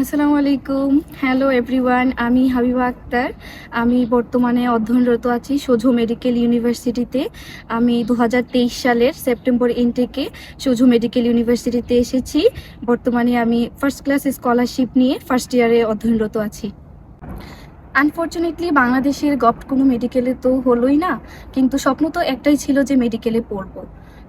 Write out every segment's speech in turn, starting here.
আসসালামু আলাইকুম। Hello everyone আমি হাবিবা আক্তার। আমি বর্তমানে অধ্যয়নরত আছি সোঝো মেডিকেল ইউনিভার্সিটিতে। আমি দু হাজার তেইশ সালের সেপ্টেম্বর ইনটেকে সোঝো মেডিকেল ইউনিভার্সিটিতে এসেছি। বর্তমানে আমি ফার্স্ট ক্লাস স্কলারশিপ নিয়ে ফার্স্ট ইয়ারে অধ্যয়নরত আছি। আনফর্চুনেটলি বাংলাদেশের গভট কোনো মেডিকেলে তো হলোই না। কিন্তু স্বপ্ন তো একটাই ছিল যে মেডিকেলে পড়ব।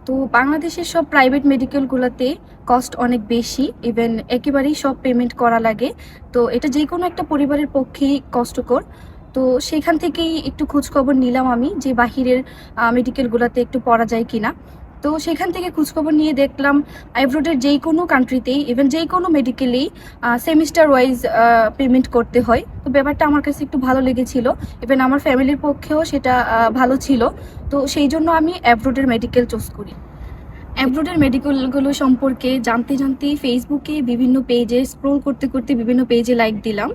তো বাংলাদেশের সব প্রাইভেট মেডিকেলগুলোতে কস্ট অনেক বেশি ইভেন একেবারেই সব পেমেন্ট করা লাগে। তো এটা যে কোনো একটা পরিবারের পক্ষেই কষ্টকর। তো সেখান থেকেই একটু খোঁজখবর নিলাম আমি যে বাহিরের মেডিকেলগুলোতে একটু পড়া যায় কিনা। তো সেখান থেকে খোঁজখবর নিয়ে দেখলাম, আইব্রোডের যেই কোনো কান্ট্রিতেই ইভেন যেই কোনো মেডিকেলেই সেমিস্টার ওয়াইজ পেমেন্ট করতে হয়। তো ব্যাপারটা আমার কাছে একটু ভালো লেগেছিল। ইভেন আমার ফ্যামিলির পক্ষেও সেটা ভালো ছিল। তো সেই জন্য আমি অ্যাব্রোডের মেডিকেল চুজ করি। অ্যাব্রোডের মেডিকেলগুলো সম্পর্কে জানতে জানতে ফেসবুকে বিভিন্ন পেজে স্ক্রোল করতে করতে বিভিন্ন পেজে লাইক দিলাম।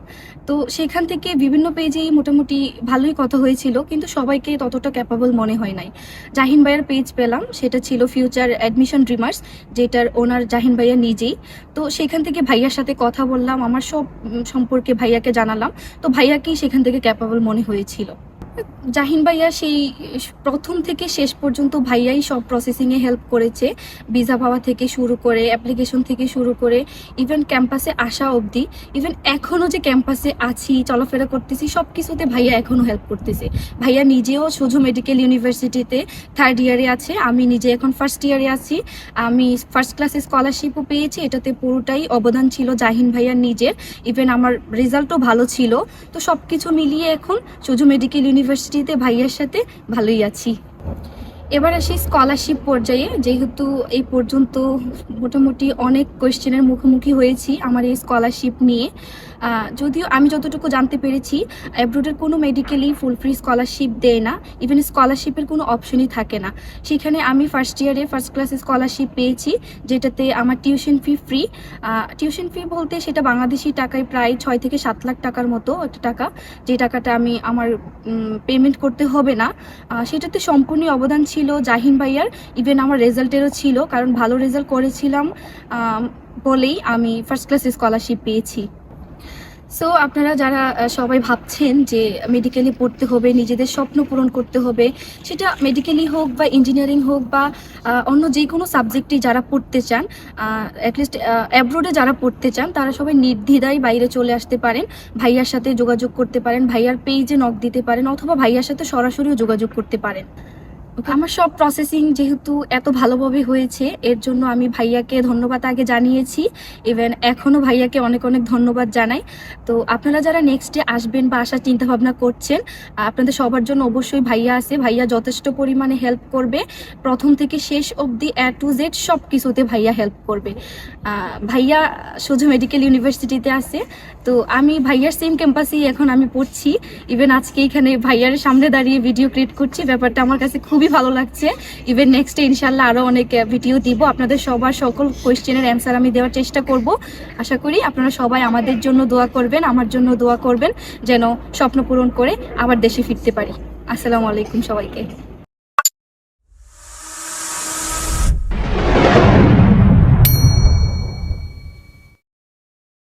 তো সেখান থেকে বিভিন্ন পেজেই মোটামুটি ভালোই কথা হয়েছিল, কিন্তু সবাইকে ততটা ক্যাপাবল মনে হয় নাই। জাহিন ভাইয়ের পেজ পেলাম, সেটা ছিল ফিউচার অ্যাডমিশন ড্রিমার্স যেটার ওনার জাহিন ভাইয়া নিজেই। তো সেখান থেকে ভাইয়ার সাথে কথা বললাম, আমার সব সম্পর্কে ভাইয়াকে জানালাম। তো ভাইয়াকেই সেখান থেকে ক্যাপাবল মনে হয়েছিল? জাহিন ভাইয়া সেই প্রথম থেকে শেষ পর্যন্ত ভাইয়াই সব প্রসেসিংয়ে হেল্প করেছে। ভিসা পাওয়া থেকে শুরু করে অ্যাপ্লিকেশন থেকে শুরু করে ইভেন ক্যাম্পাসে আসা অবধি ইভেন এখনও যে ক্যাম্পাসে আছি, চলাফেরা করতেছি, সব কিছুতে ভাইয়া এখনও হেল্প করতেছে। ভাইয়া নিজেও শুধু মেডিকেল ইউনিভার্সিটিতে থার্ড ইয়ারে আছে, আমি নিজে এখন ফার্স্ট ইয়ারে আছি। আমি ফার্স্ট ক্লাসে স্কলারশিপও পেয়েছি, এটাতে পুরোটাই অবদান ছিল জাহিন ভাইয়ার নিজের। ইভেন আমার রেজাল্টও ভালো ছিল। তো সব কিছু মিলিয়ে এখন শুধু মেডিকেল ইউনিভার্সিটিতে ভাইয়ার সাথে ভালোই আছি। এবার আসি স্কলারশিপ পর্যায়ে। যেহেতু এই পর্যন্ত মোটামুটি অনেক কোয়েশ্চেনের মুখোমুখি হয়েছি আমার এই স্কলারশিপ নিয়ে। যদিও আমি যতটুকু জানতে পেরেছি অ্যাব্রোডের কোনো মেডিকেলই ফুল ফ্রি স্কলারশিপ দেয় না। ইভেন স্কলারশিপের কোনো অপশনই থাকে না। সেখানে আমি ফার্স্ট ইয়ারে ফার্স্ট ক্লাসে স্কলারশিপ পেয়েছি, যেটাতে আমার tuition fee free tuition fee বলতে সেটা বাংলাদেশি টাকায় প্রায় ছয় থেকে সাত লাখ টাকার মতো একটা টাকা। যে টাকাটা আমি আমার পেমেন্ট করতে হবে না। সেটাতে সম্পূর্ণ অবদান ছিল জাহিন ভাইয়ার ইভেন আমার রেজাল্টেরও ছিল, কারণ ভালো রেজাল্ট করেছিলাম বলেই আমি ফার্স্ট ক্লাস স্কলারশিপ পেয়েছি। সো আপনারা যারা সবাই ভাবছেন যে মেডিকেলে পড়তে হবে, নিজেদের স্বপ্ন পূরণ করতে হবে, সেটা মেডিকেলই হোক বা ইঞ্জিনিয়ারিং হোক বা অন্য যে কোনো সাবজেক্টে যারা পড়তে চান অ্যাটলিস্ট অ্যাব্রোডে যারা পড়তে চান, তারা সবাই নির্দ্বিধায় বাইরে চলে আসতে পারেন, ভাইয়ার সাথে যোগাযোগ করতে পারেন, ভাইয়ার পেজে নক দিতে পারেন, অথবা ভাইয়ার সাথে সরাসরিও যোগাযোগ করতে পারেন। আমার সব প্রসেসিং যেহেতু এত ভালোভাবে হয়েছে, এর জন্য আমি ভাইয়াকে ধন্যবাদ আগে জানিয়েছি। ইভেন এখনও ভাইয়াকে অনেক অনেক ধন্যবাদ জানাই। তো আপনারা যারা নেক্সটে আসবেন বা আসার চিন্তা ভাবনা করছেন, আপনাদের সবার জন্য অবশ্যই ভাইয়া আছে। ভাইয়া যথেষ্ট পরিমাণে হেল্প করবে। প্রথম থেকে শেষ অবধি এ টু জেড সব কিছুতে ভাইয়া হেল্প করবে। ভাইয়া শুধু মেডিকেল ইউনিভার্সিটিতে আছে। তো আমি ভাইয়ার সেম ক্যাম্পাসেই এখন আমি পড়ছি। ইভেন আজকে এখানে ভাইয়ার সামনে দাঁড়িয়ে ভিডিও ক্রিয়েট করছি। ব্যাপারটা আমার কাছে খুবই ভালো লাগছে। ইভেন নেক্সটে ইনশাল্লাহ আরও অনেক ভিডিও দিব। আপনাদের সবার সকল কোয়েশ্চেনের অ্যান্সার আমি দেওয়ার চেষ্টা করব। আশা করি আপনারা সবাই আমাদের জন্য দোয়া করবেন, আমার জন্য দোয়া করবেন, যেন স্বপ্ন পূরণ করে আবার দেশে ফিরতে পারি। আসসালামু আলাইকুম সবাইকে।